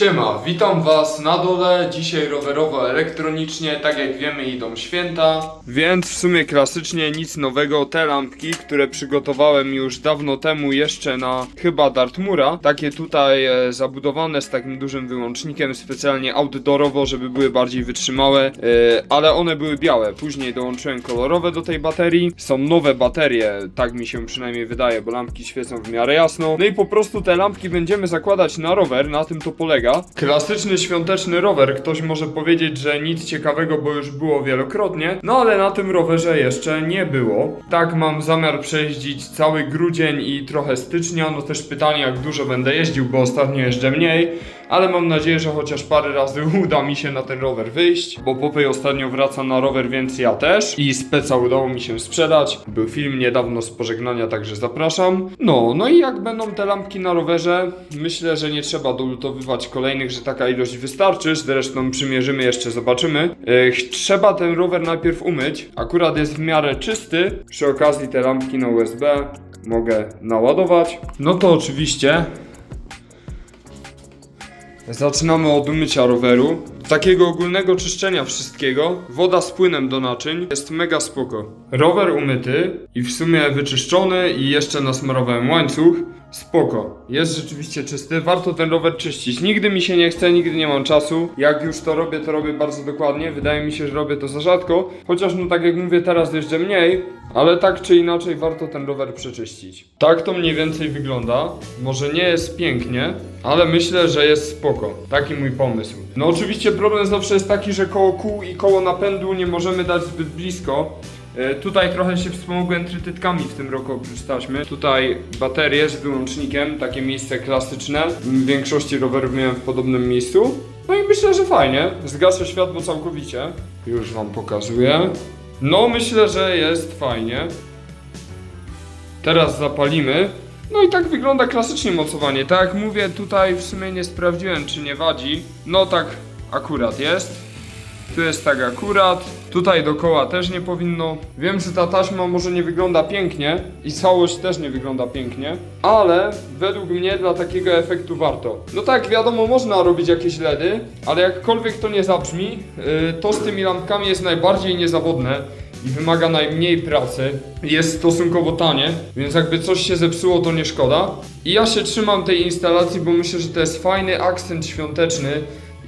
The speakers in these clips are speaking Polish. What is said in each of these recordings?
Siema, witam was na dole. Dzisiaj rowerowo elektronicznie, tak jak wiemy idą święta. Więc w sumie klasycznie nic nowego. Te lampki, które przygotowałem już dawno temu jeszcze na chyba Dartmura. Takie tutaj e, zabudowane z takim dużym wyłącznikiem specjalnie outdoorowo, żeby były bardziej wytrzymałe. E, ale one były białe. Później dołączyłem kolorowe do tej baterii. Są nowe baterie, tak mi się przynajmniej wydaje, bo lampki świecą w miarę jasno. No i po prostu te lampki będziemy zakładać na rower, na tym to polega. Klasyczny świąteczny rower, ktoś może powiedzieć, że nic ciekawego, bo już było wielokrotnie, no ale na tym rowerze jeszcze nie było. Tak mam zamiar przejeździć cały grudzień i trochę stycznia, no też pytanie jak dużo będę jeździł, bo ostatnio jeżdżę mniej, ale mam nadzieję, że chociaż parę razy uda mi się na ten rower wyjść, bo Popej ostatnio wraca na rower, więc ja też. I speca udało mi się sprzedać. Był film niedawno z pożegnania, także zapraszam. No, no i jak będą te lampki na rowerze, myślę, że nie trzeba dolutowywać kolejnych, że taka ilość wystarczy, zresztą przymierzymy jeszcze, zobaczymy. E, trzeba ten rower najpierw umyć, akurat jest w miarę czysty, przy okazji te lampki na USB mogę naładować. No to oczywiście Zaczynamy od umycia roweru. Takiego ogólnego czyszczenia wszystkiego. Woda z płynem do naczyń jest mega spoko. Rower umyty i w sumie wyczyszczony i jeszcze nasmarowałem łańcuch. Spoko. Jest rzeczywiście czysty. Warto ten rower czyścić. Nigdy mi się nie chce, nigdy nie mam czasu. Jak już to robię, to robię bardzo dokładnie. Wydaje mi się, że robię to za rzadko. Chociaż no tak jak mówię, teraz jeżdżę mniej. Ale tak czy inaczej warto ten rower przeczyścić. Tak to mniej więcej wygląda. Może nie jest pięknie, ale myślę, że jest spoko. Taki mój pomysł. No oczywiście problem zawsze jest taki, że koło kół i koło napędu nie możemy dać zbyt blisko. E, Tutaj trochę się wspomogłem trytytkami w tym roku oprócz taśmy. Tutaj baterie z wyłącznikiem, takie miejsce klasyczne. W większości rowerów miałem w podobnym miejscu. No i myślę, że fajnie. Zgaszę światło całkowicie. Już wam pokazuję. No myślę, że jest fajnie. Teraz zapalimy. No i tak wygląda klasycznie mocowanie. Tak jak mówię, tutaj w sumie nie sprawdziłem, czy nie wadzi. No tak akurat jest. Tu jest tak akurat. Tutaj dookoła też nie powinno. Wiem, że ta taśma może nie wygląda pięknie i całość też nie wygląda pięknie, ale według mnie dla takiego efektu warto. No tak, wiadomo, można robić jakieś LEDy, ale jakkolwiek to nie zabrzmi, yy, to z tymi lampkami jest najbardziej niezawodne i wymaga najmniej pracy. Jest stosunkowo tanie, więc jakby coś się zepsuło, to nie szkoda. I ja się trzymam tej instalacji, bo myślę, że to jest fajny akcent świąteczny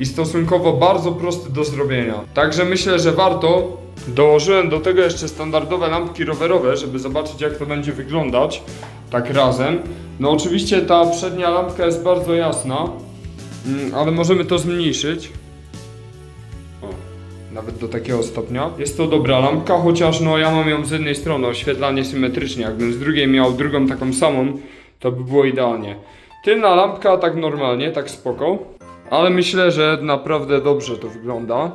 i stosunkowo bardzo prosty do zrobienia. Także myślę, że warto. Dołożyłem do tego jeszcze standardowe lampki rowerowe, żeby zobaczyć jak to będzie wyglądać tak razem. No oczywiście ta przednia lampka jest bardzo jasna, mm, ale możemy to zmniejszyć. O, nawet do takiego stopnia. Jest to dobra lampka, chociaż no ja mam ją z jednej strony oświetlanie symetrycznie. Jakbym z drugiej miał drugą taką samą, to by było idealnie. Tylna lampka tak normalnie, tak spoko. Ale myślę, że naprawdę dobrze to wygląda.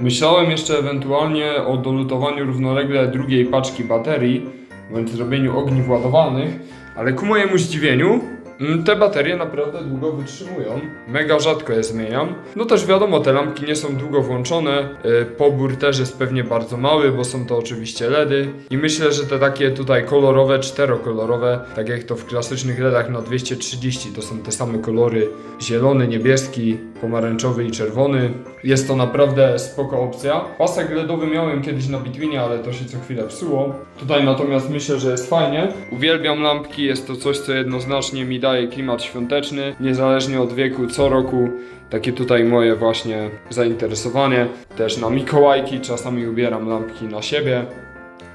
Myślałem jeszcze ewentualnie o dolutowaniu równolegle drugiej paczki baterii, bądź zrobieniu ogniw ładowanych, ale ku mojemu zdziwieniu te baterie naprawdę długo wytrzymują. Mega rzadko je zmieniam. No też wiadomo, te lampki nie są długo włączone. Yy, pobór też jest pewnie bardzo mały, bo są to oczywiście LEDy. I myślę, że te takie tutaj kolorowe, czterokolorowe, tak jak to w klasycznych LEDach na 230, to są te same kolory zielony, niebieski, pomarańczowy i czerwony. Jest to naprawdę spoko opcja. Pasek LEDowy miałem kiedyś na Bitwinie, ale to się co chwilę psuło. Tutaj natomiast myślę, że jest fajnie. Uwielbiam lampki, jest to coś, co jednoznacznie mi daje klimat świąteczny, niezależnie od wieku, co roku. Takie tutaj moje właśnie zainteresowanie. Też na Mikołajki czasami ubieram lampki na siebie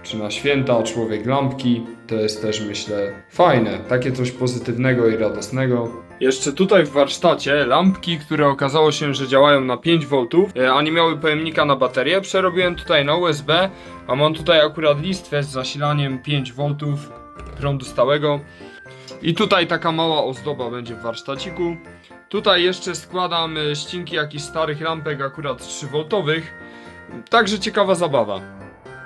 czy na święta, człowiek lampki. To jest też myślę fajne, takie coś pozytywnego i radosnego. Jeszcze tutaj w warsztacie lampki, które okazało się, że działają na 5V, e, a nie miały pojemnika na baterię, przerobiłem tutaj na USB, a mam tutaj akurat listwę z zasilaniem 5V prądu stałego. I tutaj taka mała ozdoba będzie w warsztaciku. Tutaj jeszcze składam e, ścinki jakichś starych lampek, akurat 3V. Także ciekawa zabawa.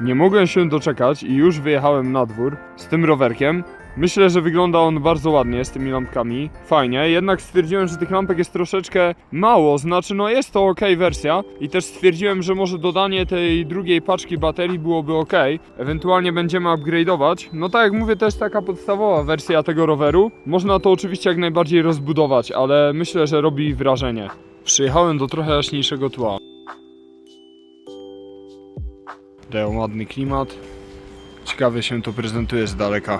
Nie mogłem się doczekać i już wyjechałem na dwór z tym rowerkiem. Myślę, że wygląda on bardzo ładnie z tymi lampkami. Fajnie, jednak stwierdziłem, że tych lampek jest troszeczkę mało, znaczy no jest to ok wersja i też stwierdziłem, że może dodanie tej drugiej paczki baterii byłoby ok. Ewentualnie będziemy upgrade'ować. No tak jak mówię, to jest taka podstawowa wersja tego roweru. Można to oczywiście jak najbardziej rozbudować, ale myślę, że robi wrażenie. Przyjechałem do trochę jaśniejszego tła. Dają ładny klimat. Ciekawie się to prezentuje z daleka.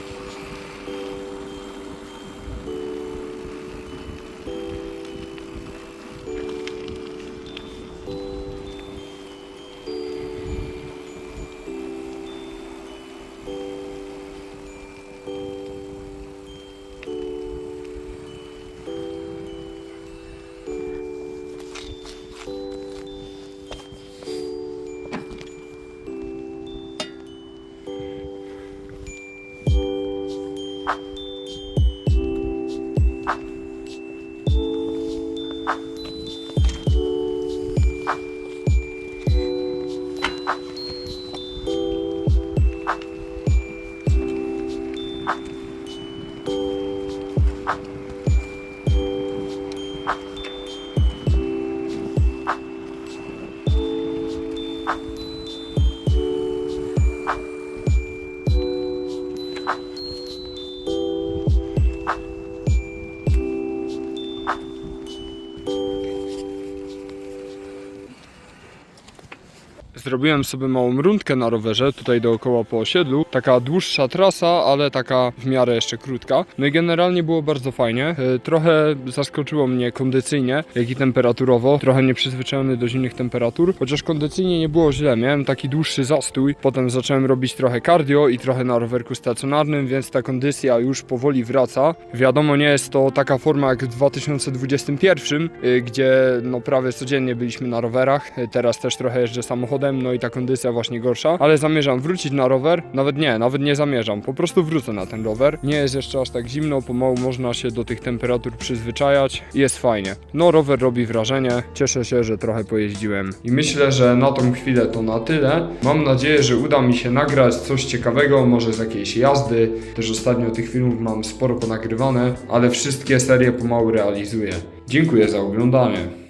Zrobiłem sobie małą rundkę na rowerze, tutaj dookoła po osiedlu. Taka dłuższa trasa, ale taka w miarę jeszcze krótka. No i generalnie było bardzo fajnie. E, Trochę zaskoczyło mnie kondycyjnie, jak i temperaturowo. Trochę nieprzyzwyczajony do zimnych temperatur, chociaż kondycyjnie nie było źle. Miałem taki dłuższy zastój. Potem zacząłem robić trochę cardio i trochę na rowerku stacjonarnym, więc ta kondycja już powoli wraca. Wiadomo, nie jest to taka forma jak w 2021, y, gdzie no prawie codziennie byliśmy na rowerach. Y, Teraz też trochę jeżdżę no i ta kondycja właśnie gorsza, ale zamierzam wrócić na rower. Nawet nie, nawet nie zamierzam. Po prostu wrócę na ten rower. Nie jest jeszcze aż tak zimno, pomału można się do tych temperatur przyzwyczajać i jest fajnie. No rower robi wrażenie. Cieszę się, że trochę pojeździłem. I myślę, że na tą chwilę to na tyle. Mam nadzieję, że uda mi się nagrać coś ciekawego, może z jakiejś jazdy. Też ostatnio tych filmów mam sporo ponagrywane, ale wszystkie serie pomału realizuję. Dziękuję za oglądanie.